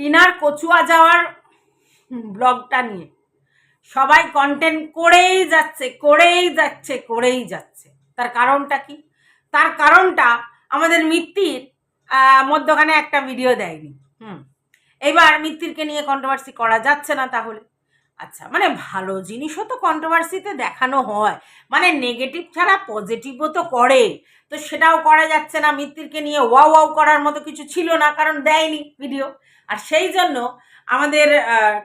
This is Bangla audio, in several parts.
টিনার কচুয়া যাওয়ার ব্লগটা নিয়ে। সবাই কন্টেন্ট করেই যাচ্ছে করেই যাচ্ছে করেই যাচ্ছে। তার কারণটা কি? তার কারণটা আমাদের মিত্তির মধ্যখানে একটা ভিডিও দেয়নি। হুম। এবার মিত্তিরকে নিয়ে কন্ট্রোভার্সি করা যাচ্ছে না তাহলে। আচ্ছা মানে ভালো জিনিসও তো কন্ট্রোভার্সিতে দেখানো হয়। মানে নেগেটিভ ছাড়া পজিটিভও তো করে। তো সেটাও করা যাচ্ছে না। মিত্তিরকে নিয়ে ওয়াও ওয়াও করার মতো কিছু ছিল না, কারণ দেয়নি ভিডিও আর সেই জন্য আমাদের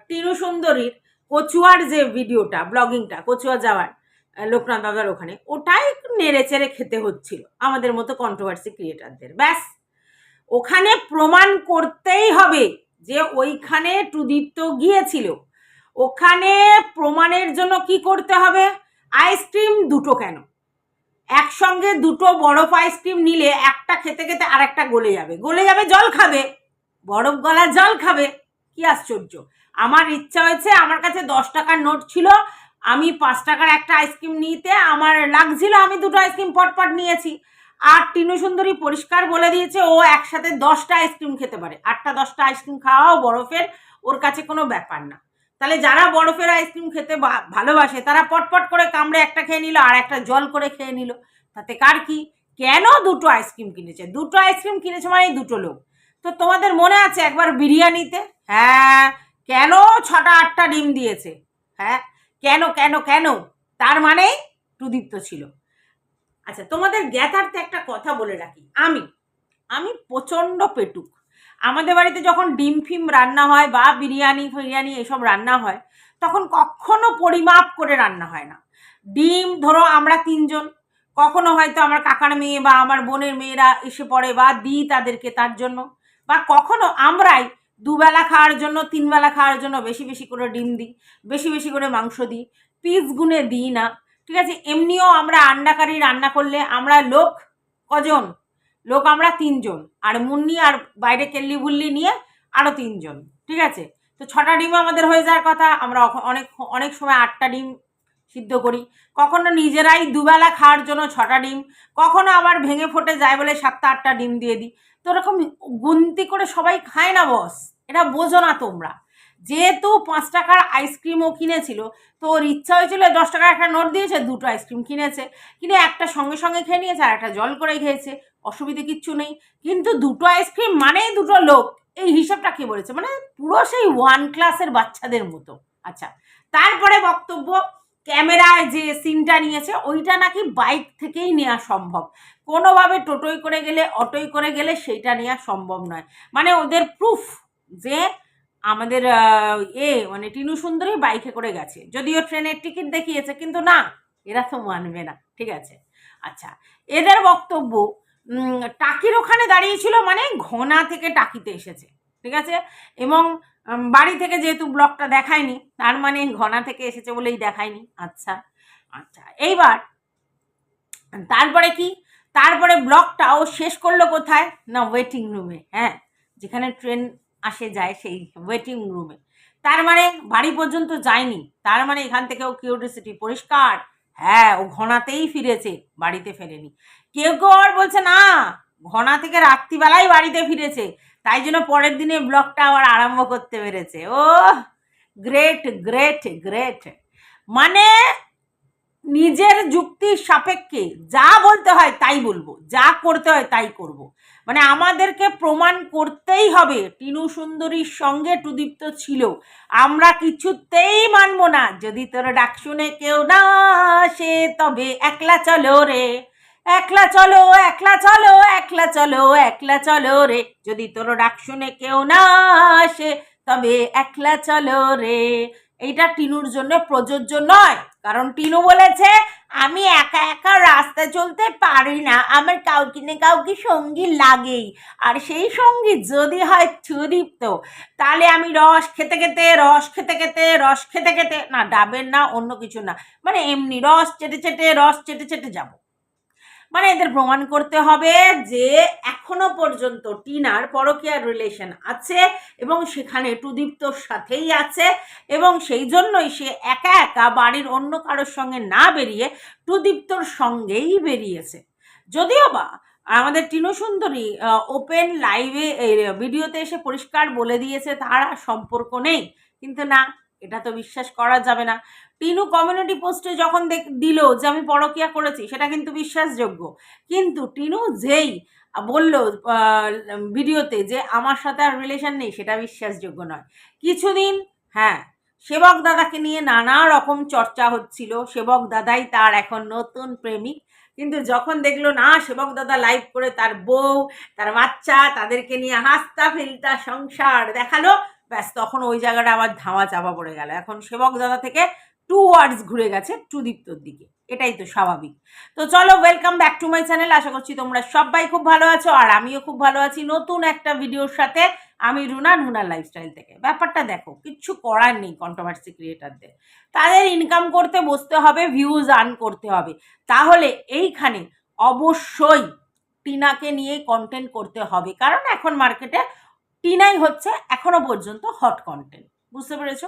টিনু সুন্দরীর কচুয়ার যে ভিডিওটা, ব্লগিংটা, কচুয়া যাওয়ার লোকনাথ দাদার ওখানে, ওটাই নেড়ে চেড়ে খেতে হচ্ছিল আমাদের মতো কন্ট্রোভার্সি ক্রিয়েটারদের ব্যাস, ওখানে প্রমাণ করতেই হবে যে ওইখানে টুদীপ্ত গিয়েছিল। ওখানে প্রমাণের জন্য কি করতে হবে? আইসক্রিম দুটো কেন? একসঙ্গে দুটো বরফ আইসক্রিম নিলে একটা খেতে খেতে আরেকটা গলে যাবে। গলে যাবে, জল খাবে। বরফ গলা জল খাবে? কি আশ্চর্য। আমার ইচ্ছা হয়েছে, আমার কাছে দশ টাকার নোট ছিল, আমি পাঁচ টাকার একটা আইসক্রিম নিতে, আমার লাগছিল আমি দুটো আইসক্রিম পটপট নিয়েছি। আর টিনু সুন্দরী পরিষ্কার বলে দিয়েছে, ও একসাথে দশটা আইসক্রিম খেতে পারে। আটটা, দশটা আইসক্রিম খাওয়াও বরফের, ওর কাছে কোনো ব্যাপার না। তাহলে যারা বরফের আইসক্রিম খেতে ভালোবাসে, তারা পটপট করে কামড়ে একটা খেয়ে নিল, আর একটা জল করে খেয়ে নিল। তাতে কার কি? কেন দুটো আইসক্রিম কিনেছে? দুটো আইসক্রিম কিনেছে মানে দুটো লোক। তো তোমাদের মনে আছে একবার বিরিয়ানিতে? হ্যাঁ। কেন ছটা আটটা ডিম দিয়েছে? হ্যাঁ। কেন কেন কেন? তার মানে টুদীপ্ত ছিল। আচ্ছা তোমাদের জ্ঞাতার্থে একটা কথা বলে রাখি। আমি আমি প্রচণ্ড পেটুক। আমাদের বাড়িতে যখন ডিম ফিম রান্না হয় বা বিরিয়ানি, ফিরিয়ানি এসব রান্না হয়, তখন কখনো পরিমাপ করে রান্না হয় না। ডিম, ধরো আমরা তিনজন, কখনো হয়তো আমার কাকার মেয়ে বা আমার বোনের মেয়েরা এসে পড়ে বা দিই তাদেরকে তার জন্য। বা কখনো আমরাই দুবেলা খাওয়ার জন্য, তিনবেলা খাওয়ার জন্য বেশি বেশি করে ডিম দিই, বেশি বেশি করে মাংস দিই পিস গুনে দিই না, ঠিক আছে? এমনিও আমরা আন্ডাকারি রান্না করলে আমরা লোক কজন? লোক আমরা তিনজন, আর মুন্নি আর বাইরে কেল্লি বুল্লি নিয়ে আরও তিনজন, ঠিক আছে? তো ছটা ডিম আমাদের হয়ে যাওয়ার কথা, আমরা অনেক অনেক সময় আটটা ডিম সিদ্ধ করি। কখনো নিজেরাই দুবেলা খাওয়ার জন্য ছটা ডিম, কখনো আবার ভেঙে ফোটে যায় বলে সাতটা আটটা ডিম দিয়ে দিই। তো ওরকম গুনতি করে সবাই খায় না বস এটা বোঝো না তোমরা। যেহেতু পাঁচ টাকার আইসক্রিমও কিনেছিল, তো ওর ইচ্ছা হয়েছিল দশ টাকার একটা নোট দিয়েছে, দুটো আইসক্রিম কিনেছে। কিনে একটা সঙ্গে সঙ্গে খেয়ে নিয়েছে আর একটা জল করে খেয়েছে। অসুবিধে কিচ্ছু নেই। কিন্তু দুটো আইসক্রিম মানেই দুটো লোক। এই হিসাবটা কে বলেছে? মানে পুরো সেই ওয়ান ক্লাসের বাচ্চাদের মতো। আচ্ছা তারপরে বক্তব্য ক্যামেরায় যে সিনটা নিয়েছে, ওইটা নাকি বাইক থেকেই নেওয়া সম্ভব। কোনোভাবে টোটোয় করে গেলে, অটোয় করে গেলে সেইটা নেওয়া সম্ভব নয়। মানে ওদের প্রুফ যে আমাদের এ মানে টিনু সুন্দরী বাইকে করে গেছে। যদিও ট্রেনের টিকিট দেখিয়েছে, কিন্তু না, এরা তো মানবে না, ঠিক আছে? আচ্ছা এদের বক্তব্য টাকির ওখানে দাঁড়িয়েছিল মানে ঘনা থেকে টাকিতে এসেছে, ঠিক আছে? এবং বাড়ি থেকে যেহেতু ব্লকটা দেখায়নি, তার মানে ঘনা থেকে এসেছে বলেই দেখায়নি। আচ্ছা আচ্ছা এইবার তারপরে কি? তারপরে ব্লকটা ও শেষ করল কোথায়? না ওয়েটিং রুমে হ্যাঁ যেখানে ট্রেন আসে যায় সেই ওয়েটিং রুমে তার মানে বাড়ি পর্যন্ত যায়নি, তার মানে এখান থেকেও কিউরিসিটি পরিষ্কার। হ্যাঁ ও ঘনাতেই ফিরেছে, বাড়িতে ফেরেনি। কেউ কেউ আর বলছে, না, ঘনা থেকে রাত্রিবেলায় বাড়িতে ফিরেছে। তাই জন্য পরের দিনে ব্লগটা আবার আরম্ভ করতে পেরেছে। ও গ্রেট গ্রেট গ্রেট মানে নিজের যুক্তির সাপেক্ষে যা বলতে হয় তাই বলব, যা করতে হয় তাই করব। মানে আমাদেরকে প্রমাণ করতেই হবে, টিনু সুন্দরীর সঙ্গে টুদীপ্ত ছিল। আমরা কিছুতেই মানবো না, যদি তোর ডাক শুনে কেউ না আসে, তবে একলা চলো রে। একলা চলো একলা চলো একলা চলো একলা চলো রে। যদি তোর ডাক শুনে কেউ না আসে, তবে একলা চলো রে। এইটা টিনুর জন্য প্রযোজ্য নয়, কারণ টিনু বলেছে, আমি একা একা রাস্তা চলতে পারি না। আমার কাউকে না কাউকে সঙ্গী লাগেই। আর সেই সঙ্গী যদি হয় সুদীপ্ত তাহলে আমি রস খেতে খেতে, রস খেতে খেতে, রস খেতে খেতে, না ডাবের না অন্য কিছু না মানে এমনি রস চেটে চেটে, রস চেটে চেটে যাব। মানে এদের প্রমাণ করতে হবে যে এখনও পর্যন্ত টিনার পরকীয়ার রিলেশন আছে এবং সেখানে টুদীপ্তর সাথেই আছে এবং সেই জন্যই সে একা একা বাড়ির অন্য কারোর সঙ্গে না বেরিয়ে টুদীপ্তর সঙ্গেই বেরিয়েছে। যদিও বা আমাদের টিনু সুন্দরী ওপেন লাইভে ভিডিওতে এসে পরিষ্কার বলে দিয়েছে, তার আর সম্পর্ক নেই। কিন্তু না এটা তো বিশ্বাস করা যাবে না। টিনু কমিউনিটি পোস্টে যখন দেখ, দিল যে আমি পরকিয়া করেছি, সেটা কিন্তু বিশ্বাসযোগ্য। কিন্তু টিনু যেই বলল ভিডিওতে যে আমার সাথে আর রিলেশন নেই, সেটা বিশ্বাসযোগ্য নয়। কিছুদিন হ্যাঁ সেবক দাদাকে নিয়ে নানা রকম চর্চা হচ্ছিল। সেবক দাদাই তার এখন নতুন প্রেমিক। কিন্তু যখন দেখল, না, সেবক দাদা লাইভ করে তার বউ, তার বাচ্চা, তাদেরকে নিয়ে হাসতা ফেলতা সংসার দেখাল ব্যাস, তখন ওই জায়গাটা আবার ধামা চাপা পড়ে গেল। এখন সেবক দাদা থেকে টু ওয়ার্ডস ঘুরে গেছে টুদীপ্তর দিকে। এটাই তো স্বাভাবিক। তো চলো welcome back to my channel আশা করছি তোমরা সবাই খুব ভালো আছো, আর আমিও খুব ভালো আছি নতুন একটা ভিডিওর সাথে। আমি রুনা রুনার লাইফস্টাইল থেকে। ব্যাপারটা দেখো, কিচ্ছু করার নেই কন্ট্রোভার্সি ক্রিয়েটারদের তাদের ইনকাম করতে বসতে হবে ভিউজ আর্ন করতে হবে। তাহলে এইখানে অবশ্যই টিনাকে নিয়ে কন্টেন্ট করতে হবে। কারণ এখন মার্কেটে টিনাই হচ্ছে এখনও পর্যন্ত হট কন্টেন্ট বুঝতে পেরেছ?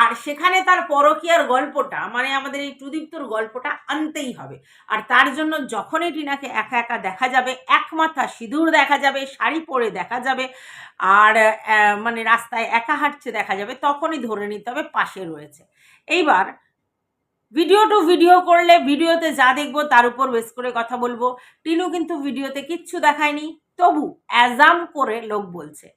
আর সেখানে তার পরকীয়ার গল্পটা মানে আমাদের এই টুদীপ্তর গল্পটা আনতেই হবে। আর তার জন্য যখনই টিনাকে একা একা দেখা যাবে এক মাথা সিঁদুর দেখা যাবে, শাড়ি পরে দেখা যাবে, আর মানে রাস্তায় একা হাঁটছে দেখা যাবে, তখনই ধরে নিতে হবে পাশে রয়েছে। এইবার ভিডিও টু ভিডিও করলে ভিডিওতে যা দেখব তার উপর বেস করে কথা বলব। টিনু কিন্তু ভিডিওতে কিচ্ছু দেখায়নি, তবু অ্যাজাম করে লোক বলছে।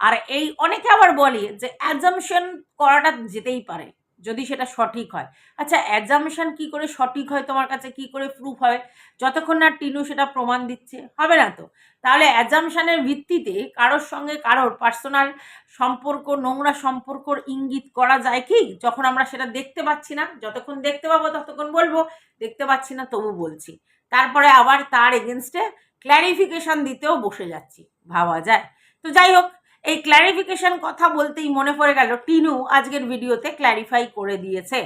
আর এই অনেকে আবার বলে যে অ্যাজামশন করাটা যেতেই পারে, যদি সেটা সঠিক হয়। আচ্ছা অ্যাজামশন কি করে সঠিক হয়, তোমার কাছে কি করে প্রুফ হয়? যতক্ষণ না টিনু সেটা প্রমাণ দিচ্ছে, হবে না তো? তাহলে অ্যাজামশনের ভিত্তিতে কারোর সঙ্গে কারোর পার্সোনাল সম্পর্ক, নোংরা সম্পর্কর ইঙ্গিত করা যায় কি? যখন আমরা সেটা দেখতে পাচ্ছি না, যতক্ষণ দেখতে পাবো ততক্ষণ বলব, দেখতে পাচ্ছি না তবু বলছি। তারপরে আবার তার এগেনস্টে ক্ল্যারিফিকেশন দিতেও বসে যাচ্ছি, ভাবা যায়। তো যাই হোক এই ক্ল্যারিফিকেশন কথা বলতেই মনে পড়ে গেল টিনু আজকের ভিডিওতে ক্ল্যারিফাই করে দিয়েছে।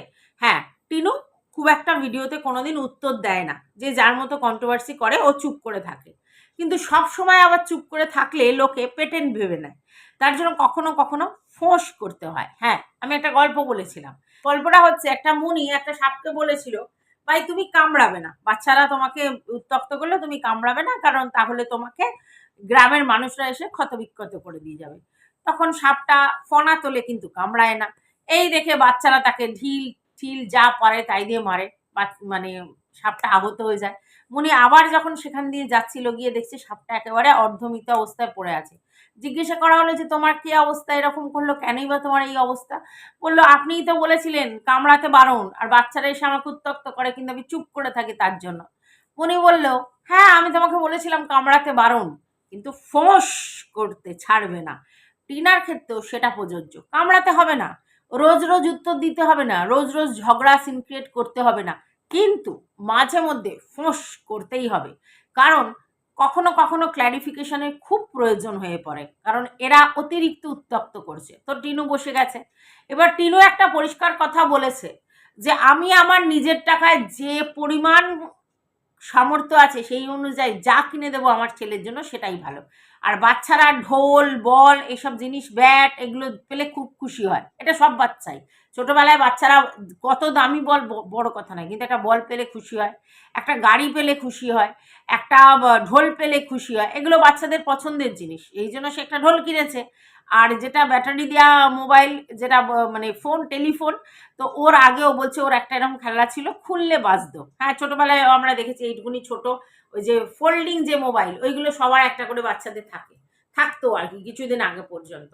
হ্যাঁ টিনু খুব একটা ভিডিওতে কোনোদিন উত্তর দেয় না। যে যার মতো কন্ট্রোভার্সি করে, ও চুপ করে থাকে। কিন্তু সব সময় আবার চুপ করে থাকলে লোকে পেটেন্ট ভেবে নেয়। তার জন্য কখনো কখনো ফোঁস করতে হয়। হ্যাঁ আমি একটা গল্প বলেছিলাম। গল্পটা হচ্ছে একটা মুনি একটা সাপকে বলেছিল, ভাই, তুমি কামড়াবে না। বাচ্চারা তোমাকে উত্তক্ত করলে তুমি কামড়াবে না, কারণ তাহলে তোমাকে গ্রামের মানুষরা এসে ক্ষতবিক্ষত করে দিয়ে যাবে। তখন সাপটা ফনা তোলে কিন্তু কামড়ায় না। এই দেখে বাচ্চারা তাকে ঢিল ঠিল যা পারে তাই দিয়ে মারে। মানে সাপটা আহত হয়ে যায়। মুনি আবার যখন সেখান দিয়ে যাচ্ছিল, গিয়ে দেখছে সাপটা একেবারে অর্ধমিত অবস্থায় পড়ে আছে। জিজ্ঞাসা করা হলো যে, তোমার কি অবস্থা? এরকম করল কেনই বা তোমার এই অবস্থা? বলল, আপনিই তো বলেছিলেন, কামড়াতে বারণ। আর বাচ্চারা এসে আমাকে উত্তক্ত করে কিন্তু আমি চুপ করে থাকি তার জন্য। মুনি বলল হ্যাঁ আমি তোমাকে বলেছিলাম কামড়াতে বারণ। কিন্তু ফোঁস করতে ছাড়বে না। টিনার ক্ষেত্রেও সেটা প্রযোজ্য। কামড়াতে হবে না। রোজ রোজ উত্তর দিতে হবে না। রোজ রোজ ঝগড়া সিন ক্রিয়েট করতে হবে না। কিন্তু মাঝে মধ্যে ফোঁস করতেই হবে। কারণ কখনো কখনো ক্ল্যারিফিকেশনের খুব প্রয়োজন হয়ে পড়ে। কারণ এরা অতিরিক্ত উত্তপ্ত করছে। তো টিনু বসে গেছে। এবার টিনু একটা পরিষ্কার কথা বলেছে যে, আমি আমার নিজের টাকায় যে পরিমাণ সামর্থ্য আছে সেই অনুযায়ী যা কিনে দেবো আমার ছেলের জন্য সেটাই ভালো। আর বাচ্চারা ঢোল, বল, এসব জিনিস, ব্যাট, এগুলো পেলে খুব খুশি হয়। এটা সব বাচ্চাই। ছোটোবেলায় বাচ্চারা কত দামি বল বড় কথা নয়, কিন্তু একটা বল পেলে খুশি হয়, একটা গাড়ি পেলে খুশি হয়, একটা ঢোল পেলে খুশি হয়, এগুলো বাচ্চাদের পছন্দের জিনিস, এই জন্য সে একটা ঢোল কিনেছে। আর যেটা ব্যাটারি দেওয়া মোবাইল, যেটা মানে ফোন, টেলিফোন, তো ওর আগেও বলছে ওর একটা এরকম খেলা ছিল, খুললে বাজতো। হ্যাঁ ছোটোবেলায় আমরা দেখেছি, এইটুকুনি ছোট, ওই যে ফোল্ডিং যে মোবাইল, ওইগুলো সবার একটা করে বাচ্চাদের থাকে, থাকতো আর কি, কিছুদিন আগে পর্যন্ত।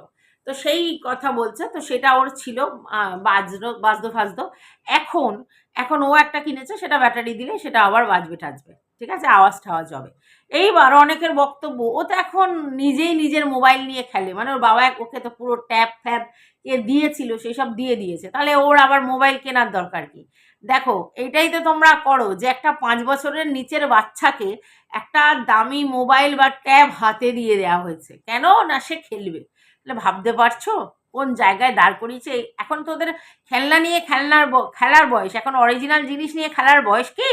তো সেই কথা বলছে তো সেটা ওর ছিল আহ, বাজলো বাজতো ফাজতো এখন এখন ও একটা কিনেছে সেটা ব্যাটারি দিলে সেটা আবার বাজবে টাজবে ঠিক আছে? আওয়াজ টাওয়াজ হবে। এইবার অনেকের বক্তব্য ও তো এখন নিজেই নিজের মোবাইল নিয়ে খেলে মানে ওর বাবা ওকে তো পুরো ট্যাব ফ্যাব এ দিয়েছিল সেই সব দিয়ে দিয়েছে। তাহলে ওর আবার মোবাইল কেনার দরকার কি? দেখো এইটাই তো তোমরা করো যে একটা পাঁচ বছরের নিচের বাচ্চাকে একটা দামি মোবাইল বা ট্যাব হাতে দিয়ে দেওয়া হয়েছে। কেন? না সে খেলবে। ভাবতে পারছ? কোন জায়গায় দাঁড় করিয়েছে? এখন তো ওদের খেলনা নিয়ে খেলনার খেলার বয়স। এখন অরিজিনাল জিনিস নিয়ে খেলার বয়স কি?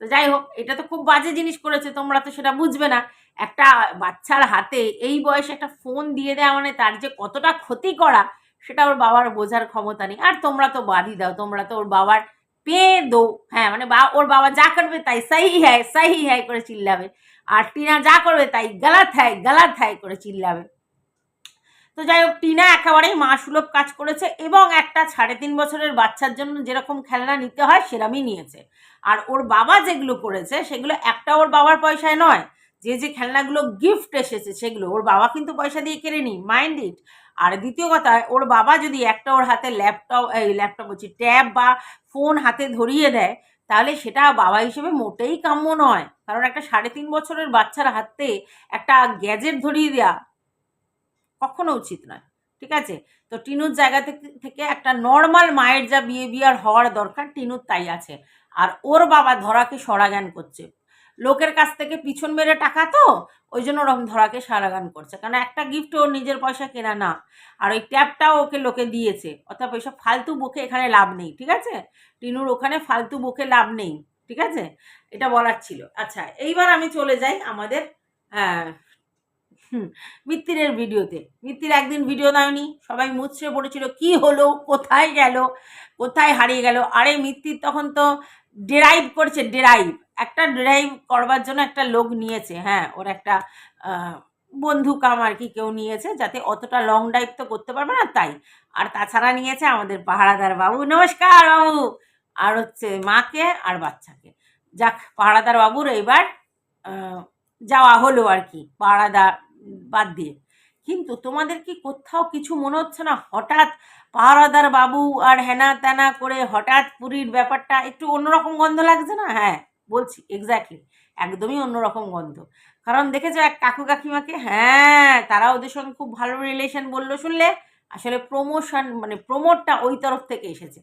তো যাই হোক, এটা তো খুব বাজে জিনিস করেছে, তোমরা তো সেটা বুঝবে না। একটা বাচ্চার হাতে এই বয়সে একটা ফোন দিয়ে দেওয়া মানে তার যে কতটা ক্ষতি করা, সেটা ওর বাবার বোঝার ক্ষমতা নেই। আর তোমরা তো বাদই দাও, তোমরা তো ওর বাবার পেয়ে দো হ্যাঁ মানে বা, ওর বাবা যা করবে তাই সাহি হ্যায় সাহি হ্যায় করে চিল্লাবে। আর টিনা যা করবে তাই গালাত হ্যায় গালাত হ্যায় করে চিল্লাবে। তো যাই হোক, টিনা একেবারেই মা সুলভ কাজ করেছে এবং একটা সাড়ে তিন বছরের বাচ্চার জন্য যেরকম খেলনা নিতে হয় সেরমই নিয়েছে। আর ওর বাবা যেগুলো করেছে, সেগুলো একটা ওর বাবার পয়সায় নয়। যে যে খেলনাগুলো গিফট এসেছে সেগুলো। ওর বাবা কিন্তু পয়সা দিয়ে কেনেনি মাইন্ড ইট আর দ্বিতীয় কথা, ওর বাবা যদি একটা ওর হাতে ল্যাপটপ এই ল্যাপটপ বলছি ট্যাব বা ফোন হাতে ধরিয়ে দেয়, তাহলে সেটা বাবা হিসেবে মোটেই কাম্য নয়। কারণ একটা সাড়ে তিন বছরের বাচ্চার হাতে একটা গ্যাজেট ধরিয়ে দেওয়া কখনো উচিত নয়, ঠিক আছে? তো টিনুর জায়গা থেকে একটা নর্মাল মায়ের যা বিহেভিয়ার হওয়ার দরকার, টিনুর তাই আছে। আর ওর বাবা ধরাকে সরাগান করছে। লোকের কাছ থেকে পিছন মেরে টাকা তো, ওই জন্য ওরকম ধরাকে সারাগান করছে। কারণ একটা গিফট ওর নিজের পয়সা কেনা না, আর ওই ট্যাবটাও ওকে লোকে দিয়েছে। অর্থাৎ ওইসব ফালতু বুকে এখানে লাভ নেই, ঠিক আছে? টিনুর ওখানে ফালতু বুকে লাভ নেই, ঠিক আছে? এটা বলার ছিল। আচ্ছা এইবার আমি চলে যাই আমাদের হ্যাঁ হুম, মিত্তিরের ভিডিওতে। মিত্তির একদিন ভিডিও দেয়নি, সবাই মুচড়ে পড়েছিল, কি হলো? কোথায় গেল? কোথায় হারিয়ে গেল? আরে মিত্তির তখন তো ডেরাইভ করছে, ডেরাইভ। একটা ড্রাইভ করবার জন্য একটা লোক নিয়েছে হ্যাঁ ওর একটা বন্ধু কাম আর কি কেউ নিয়েছে, যাতে অতটা লং ড্রাইভ তো করতে পারবে না তাই। আর তাছাড়া নিয়েছে আমাদের পাহারাদার বাবু। নমস্কার বাবু! আর হচ্ছে মাকে আর বাচ্চাকে। যাক, পাহারাদার বাবুর এইবার যাওয়া হলো আর কি। পাহারাদার বাদ দিয়ে। কিন্তু তোমাদের কি কোথাও কিছু মনে হচ্ছে না? হঠাৎ পাহারাদার বাবু আর হেনা তেনা করে হঠাৎ পুরীর ব্যাপারটা একটু অন্যরকম গন্ধ লাগছে না? হ্যাঁ বলছি এক্স্যাক্টলি একদমই অন্যরকম গন্ধ। কারণ দেখেছ, এক কাকু কাকিমাকে হ্যাঁ তারা ওদের সঙ্গে খুব ভালো রিলেশন বলল শুনলে। আসলে প্রমোশন মানে প্রমোটটা ওই তরফ থেকে এসেছে।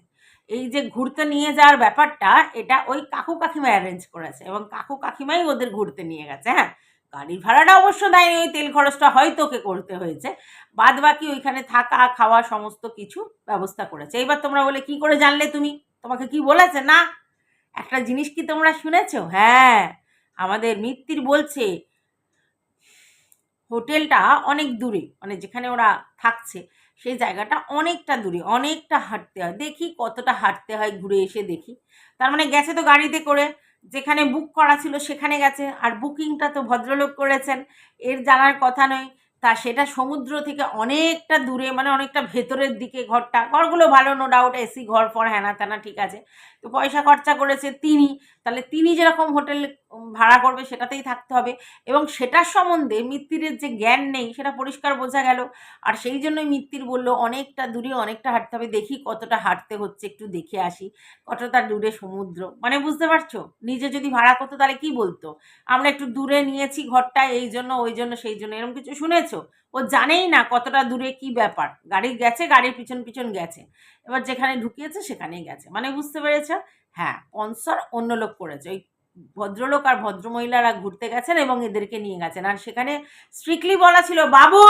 এই যে ঘুরতে নিয়ে যাওয়ার ব্যাপারটা, এটা ওই কাকু কাকিমা অ্যারেঞ্জ করেছে এবং কাকু কাকিমাই ওদের ঘুরতে নিয়ে গেছে হ্যাঁ। গাড়ির ভাড়াটা অবশ্য দেয়নি, ওই তেল খরচটা হয়তো ওকে করতে হয়েছে। বাদ বাকি ওইখানে থাকা, খাওয়া সমস্ত কিছু ব্যবস্থা করেছে। এইবার তোমরা বলে, কি করে জানলে তুমি? তোমাকে কি বলেছে? না, একটা জিনিস কি তোমরা শুনেছো? হ্যাঁ আমাদের মিত্তির বলছে, হোটেলটা অনেক দূরে মানে যেখানে ওরা থাকছে, সেই জায়গাটা অনেকটা দূরে, অনেকটা হাঁটতে হয়। দেখি কতটা হাঁটতে হয়, ঘুরে এসে দেখি। তার মানে গেছে তো গাড়িতে করে। যেখানে বুক করা ছিল সেখানে গেছে। আর বুকিংটা তো ভদ্রলোক করেছেন। এর জানার কথা নয়। তা সেটা সমুদ্র থেকে অনেকটা দূরে মানে অনেকটা ভেতরের দিকে ঘরটা। ঘরগুলো ভালো নো ডাউট এসি ঘর, ফর হ্যানা ত্যানা ঠিক আছে। তো পয়সা খরচা করেছে তিনি, তাহলে তিনি যেরকম হোটেল ভাড়া করবে সেটাতেই থাকতে হবে। এবং সেটার সম্বন্ধে মিত্তিরের যে জ্ঞান নেই সেটা পরিষ্কার বোঝা গেল। আর সেই জন্যই মিত্তির বলল, অনেকটা দূরে অনেকটা হাঁটতে হবে। দেখি কতটা হাঁটতে হচ্ছে, একটু দেখে আসি। কতটা দূরে সমুদ্র? মানে বুঝতে পারছ? নিজে যদি ভাড়া করতো তাহলে কি বলতো? আমরা একটু দূরে নিয়েছি ঘরটা, এই জন্য, ওই জন্য, সেই জন্য। এরকম কিছু শুনেছো? ও জানেই না কতটা দূরে কি ব্যাপার। গাড়ি গেছে, গাড়ির পিছন পিছন গেছে। এবার যেখানে ঢুকিয়েছে সেখানেই গেছে। মানে বুঝতে পেরেছ? হ্যাঁ স্পন্সর অন্য লোক করেছে। ওই ভদ্রলোক আর ভদ্রমহিলারা ঘুরতে গেছেন এবং এদেরকে নিয়ে গেছেন। আর সেখানে স্ট্রিক্টলি বলা ছিল, বাবু,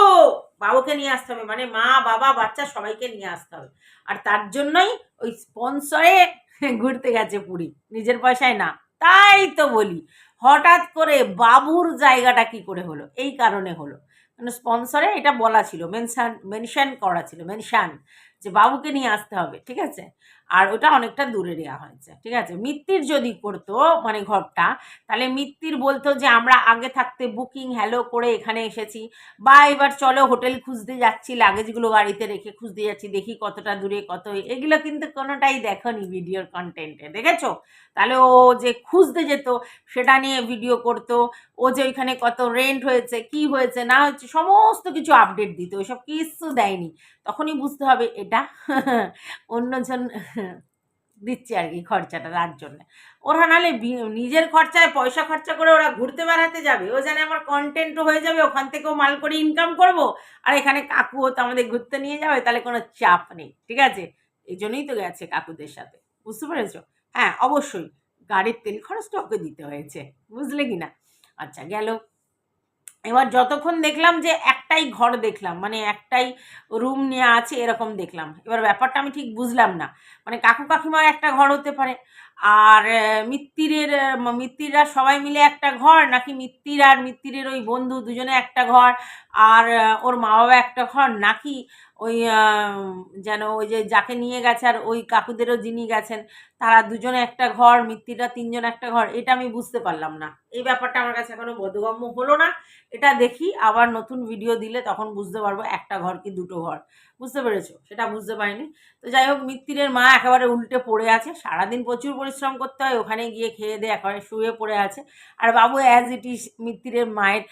বাবুকে নিয়ে আসতে হবে। মানে মা, বাবা, বাচ্চা সবাইকে নিয়ে আসতে হবে। আর তার জন্যই ওই স্পন্সরে ঘুরতে গেছে পুরী। নিজের পয়সায় না। তাই তো বলি। হঠাৎ করে বাবুর জায়গাটা কি করে হলো? এই কারণে হলো। মানে স্পন্সরে এটা বলা ছিল মেনশান মেনশান করা ছিল মেনশান যে বাবুকে নিয়ে আসতে হবে, ঠিক আছে? আর ওটা অনেকটা দূরে দেওয়া হয়েছে, ঠিক আছে? মিত্তির যদি করতো মানে ঘরটা, তাহলে মিত্তির বলতো যে, আমরা আগে থাকতে বুকিং, হ্যালো করে এখানে এসেছি। বা এবার চলো হোটেল খুঁজতে যাচ্ছি, লাগেজগুলো গাড়িতে রেখে খুঁজতে যাচ্ছি, দেখি কতটা দূরে, কত এগুলো কিন্তু কোনোটাই দেখোনি ভিডিওর কন্টেন্টে দেখেছ? তাহলে ও যে খুঁজতে যেত, সেটা নিয়ে ভিডিও করতো। ও যে ওইখানে কত রেন্ট হয়েছে, কি হয়েছে, না হয়েছে, সমস্ত কিছু আপডেট দিত, ওইসব কিছু দেয়নি। তখনই বুঝতে হবে, এটা অন্যজন দিচ্ছে আর কি খরচাটা তার জন্য। ওরা নাহলে নিজের খরচায় পয়সা খরচা করে ওরা ঘুরতে বেড়াতে যাবে। ও জানে আমার কন্টেন্টও হয়ে যাবে, ওখান থেকেও মাল করে ইনকাম করব। আর এখানে কাকুও তো আমাদের ঘুরতে নিয়ে যাবে, তাহলে কোনো চাপ নেই, ঠিক আছে? এই জন্যই তো গেছে কাকুদের সাথে, বুঝতে পেরেছ? হ্যাঁ অবশ্যই। গাড়ির তেল খরচটা ওকে দিতে হয়েছে, বুঝলে কি না? আচ্ছা গেল। এবার যতক্ষণ দেখলাম যে একটাই ঘর দেখলাম মানে একটাই রুম নিয়ে আছে এরকম দেখলাম। এবার ব্যাপারটা আমি ঠিক বুঝলাম না। মানে কাকু কাকিমার একটা ঘর হতে পারে, আর মিত্তিরের মিত্তিরা সবাই মিলে একটা ঘর, নাকি মিত্তির আর মিত্তিরের ওই বন্ধু দুজনে একটা ঘর, আর ওর মা বাবা একটা ঘর, নাকি ওই যেন ওই যে যাকে নিয়ে গেছে আর ওই কাকুদেরও যিনি গেছেন, তারা দুজনে একটা ঘর, মিত্তিরা তিনজন একটা ঘর, এটা আমি বুঝতে পারলাম না। এই ব্যাপারটা আমার কাছে এখনও বোধগম্য হলো না। এটা দেখি, আবার নতুন ভিডিও দিলে তখন বুঝতে পারব একটা ঘর কি দুটো ঘর। বুঝতে পেরেছ? সেটা বুঝতে পারিনি। তো যাই হোক, মিত্তিরের মা একেবারে উল্টে পড়ে আছে। সারাদিন প্রচুর পরিশ্রম করতে হয়, ওখানে গিয়ে খেয়ে দিয়ে একেবারে শুয়ে পড়ে আছে। আর বাবু অ্যাজ ইট ইজ মিত্তিরের মায়ের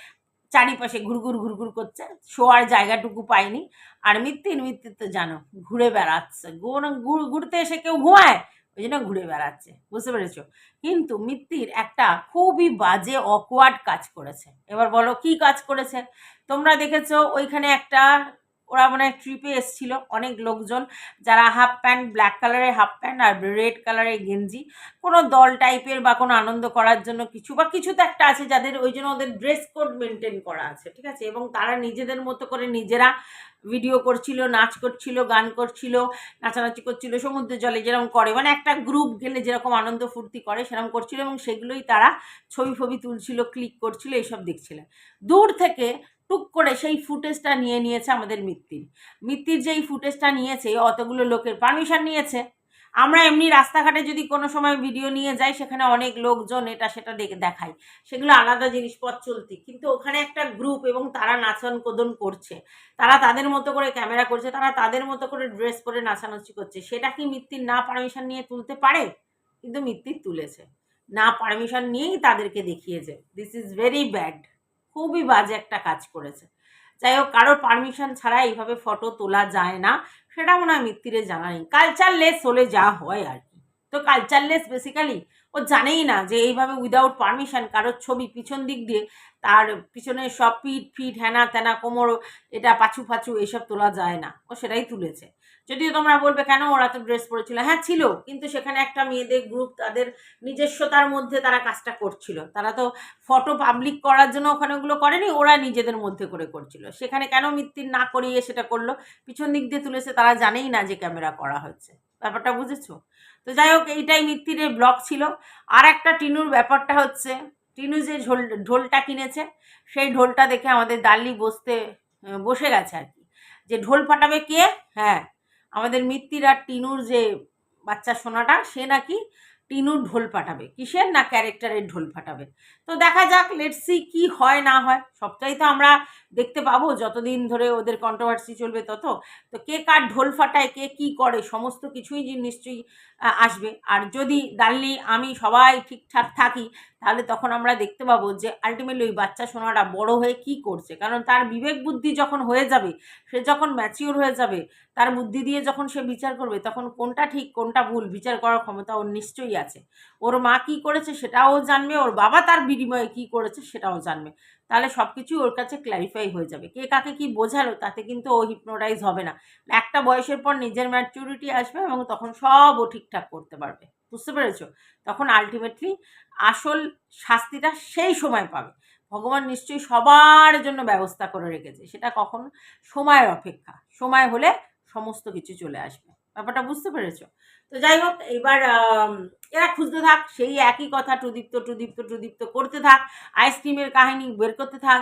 চারিপাশে ঘুরঘুর ঘুরঘুর করছে। শোয়ার জায়গাটুকু পাইনি। আর মিত্তির মৃত্যু তো জানো, ঘুরে বেড়াচ্ছে। ঘুর- ঘুর- ঘুরতে এসে কেউ ঘুমায়? ওই জন্য ঘুরে বেড়াচ্ছে। বুঝতে পেরেছ? কিন্তু মিত্তির একটা খুবই বাজে অকওয়ার্ড কাজ করেছে। এবার বলো কি কাজ করেছে? তোমরা দেখেছ ওইখানে একটা ওরা মানে ট্রিপে এসছিল। অনেক লোকজন, যারা হাফ প্যান্ট ব্ল্যাক কালারের হাফ প্যান্ট আর রেড কালারের গেঞ্জি। কোনো দল টাইপের বা কোনো আনন্দ করার জন্য কিছু বা কিছু তো একটা আছে যাদের ওই জন্য ওদের ড্রেস কোড মেনটেন করা আছে, ঠিক আছে? এবং তারা নিজেদের মতো করে নিজেরা ভিডিও করছিল, নাচ করছিল, গান করছিল, নাচানাচি করছিল, সমুদ্র জলে যেরকম করে। মানে একটা গ্রুপ গেলে যেরকম আনন্দ ফুর্তি করে, সেরকম করছিল এবং সেগুলোই তারা ছবি ফবি তুলছিল ক্লিক করছিল, এইসব দেখছিলেন দূর থেকে টুক করে সেই ফুটেজটা নিয়ে নিয়েছে আমাদের মিত্তির। মিত্তির যেই ফুটেজটা নিয়েছে, অতগুলো লোকের পারমিশন নিয়েছে। আমরা এমনি রাস্তাঘাটে যদি কোনো সময় ভিডিও নিয়ে যাই, সেখানে অনেক লোকজন এটা সেটা দেখে, দেখায়। সেগুলো আলাদা জিনিস পথ চলতি। কিন্তু ওখানে একটা গ্রুপ এবং তারা নাচন কোদন করছে। তারা তাদের মতো করে ক্যামেরা করছে, তারা তাদের মতো করে ড্রেস পরে নাচানাচি করছে। সেটা কি মিত্তির না পারমিশন নিয়ে তুলতে পারে? কিন্তু মিত্তির তুলেছে। না পারমিশন নিয়েই তাদেরকে দেখিয়েছে। দিস ইজ ভেরি ব্যাড খুবই বাজে একটা কাজ করেছে। যাই হোক, কারোর পারমিশন ছাড়া এইভাবে ফটো তোলা যায় না, সেটা মনে হয় মিত্তিরে জানা নেই। কালচার লেস হলে যা হয় আর কি। তো কালচারলেস বেসিক্যালি ও জানেই না যে এইভাবে উইদাউট পারমিশন কারোর ছবি পিছন দিক দিয়ে তার পিছনে সব পিঠ, ফিট হ্যানা ত্যানা কোমর, এটা পাছু ফাছু এসব তোলা যায় না। ও সেটাই তুলেছে। যদিও তোমরা বলবে, কেন ওরা তো ড্রেস পরেছিল? হ্যাঁ ছিল। কিন্তু সেখানে একটা মেয়েদের গ্রুপ তাদের নিজস্বতার মধ্যে তারা কাজটা করছিল। তারা তো ফটো পাবলিক করার জন্য ওখানে ওগুলো করেনি, ওরা নিজেদের মধ্যে করে করছিল। সেখানে কেন মিত্তির না করিয়ে সেটা করল? পিছন দিক দিয়ে তুলেছে, তারা জানেই না যে ক্যামেরা করা হচ্ছে। ব্যাপারটা বুঝেছ? তো যাই হোক, এইটাই মিত্তিরের ব্লগ ছিল। আর একটা টিনুর ব্যাপারটা হচ্ছে, টিনু যে ঢোল ঢোলটা কিনেছে, সেই ঢোলটা দেখে আমাদের দাল্লি বসতে, বসে গেছে আর কি। যে ঢোল ফাটাবে কে? হ্যাঁ আমাদের মিত্তির আর টিনুর যে বাচ্চা সোনাটা, সে নাকি টিনুর ঢোল ফাটাবে কিসের না ক্যারেক্টারের ঢোল ফাটাবে তো দেখা যাক লেটসি কি হয়, না হয়। সবটাই তো আমরা দেখতে পাবো। যতদিন ধরে ওদের কন্ট্রোভার্সি চলবে তত। তো কে কার ঢোল ফাটায়, কে কি করে, সমস্ত কিছুই নিশ্চয়ই আসবে। আর যদি দাল্লি আমি সবাই ঠিকঠাক থাকি, তাহলে তখন আমরা দেখতে পাবো যে আলটিমেটলি ওই বাচ্চা সোনাটা বড় হয়ে কি করছে। কারণ তার বিবেক বুদ্ধি যখন হয়ে যাবে, সে যখন ম্যাচিওর হয়ে যাবে, তার বুদ্ধি দিয়ে যখন সে বিচার করবে, তখন কোনটা ঠিক, কোনটা ভুল, বিচার করার ক্ষমতা ওর নিশ্চয়ই আছে। ওর মা কি করেছে সেটাও জানবে, ওর বাবা তার বিনিময়ে কি করেছে সেটাও জানবে। তাহলে সব কিছুই ওর কাছে ক্ল্যারিফাই হয়ে যাবে। কে কাকে কি বোঝালো তাতে কিন্তু ও হিপনোটাইজ হবে না। একটা বয়সের পর নিজের ম্যাচুরিটি আসবে এবং তখন সব ও ঠিকঠাক করতে পারবে। বুঝতে পেরেছ? তখন আলটিমেটলি আসল শাস্তিটা সেই সময় পাবে। ভগবান নিশ্চয়ই সবার জন্য ব্যবস্থা করে রেখেছে। সেটা কখন সময়ের অপেক্ষা। সময় হলে সমস্ত কিছু চলে আসবে। ব্যাপারটা বুঝতে পেরেছ? তো যাই হোক, এবার এরা খুঁজতে থাক, সেই একই কথা টুদীপ্ত টুদীপ্ত টুদীপ্ত করতে থাক আইসক্রিমের কাহিনী বের করতে থাক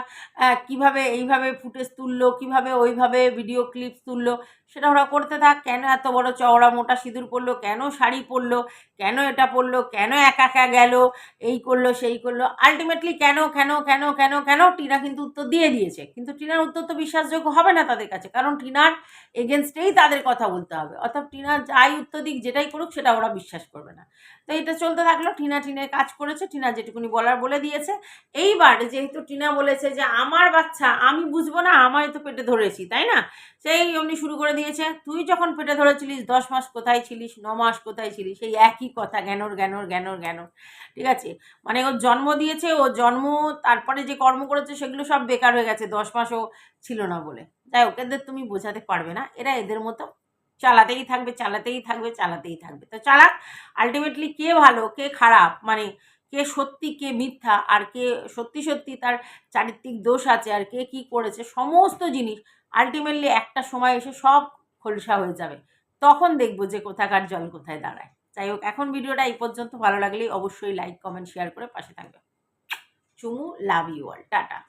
কীভাবে এইভাবে ফুটেজ তুললো, কীভাবে ওইভাবে ভিডিও ক্লিপস তুললো, সেটা ওরা করতে থাক, কেন এত বড় চওড়া মোটা সিঁদুর পরলো, কেন শাড়ি পরলো, কেন এটা পরলো, কেন একা একা গেল, এই করল, সেই করল আলটিমেটলি কেন কেন কেন কেন কেন টিনা কিন্তু উত্তর দিয়ে দিয়েছে। কিন্তু টিনার উত্তর তো বিশ্বাসযোগ্য হবে না তাদের কাছে, কারণ টিনার এগেনস্টেই তাদের কথা বলতে হবে। অর্থাৎ টিনা যাই উত্তর দিক, যেটাই করুক, সেটা ওরা বিশ্বাস করবে না। তো এটা চলতে থাকল। টিনা টিনের কাজ করেছে, টিনা যেটুকুনি বলার বলে দিয়েছে। এইবার যেহেতু টিনা বলেছে যে, আমার বাচ্চা, আমি বুঝব না, আমায় তো পেটে ধরেছি তাই না? সেই অমনি শুরু করে দিয়েছে, তুই যখন পেটে ধরেছিলিস, দশ মাস কোথায় ছিলিস, ন মাস কোথায় ছিলিস? সেই একই কথা, জ্ঞানর জ্ঞানর জ্ঞানর জ্ঞানর। ঠিক আছে? মানে ও জন্ম দিয়েছে, ও জন্ম, তারপরে যে কর্ম করেছে, সেগুলো সব বেকার হয়ে গেছে, দশ মাসও ছিল না বলে। যাই হোক, এদের তুমি বোঝাতে পারবে না, এরা এদের মতো চালাতেই থাকবে চালাতেই থাকবে চালাতেই থাকবে। তো চালাক আলটিমেটলি কে ভালো, কে খারাপ মানে কে সত্যি, কে মিথ্যা, আর কে সত্যি সত্যি তার চারিত্রিক দোষ আছে, আর কে কি করেছে, সমস্ত জিনিস আলটিমেটলি একটা সময় এসে সব খোলসা হয়ে যাবে। তখন দেখব যে কোথাকার জল কোথায় দাঁড়ায়। যাই হোক, এখন ভিডিওটা এই পর্যন্ত। ভালো লাগলেই অবশ্যই লাইক কমেন্ট শেয়ার করে পাশে থাকবে। চুমু লাভ ইউ অল টাটা।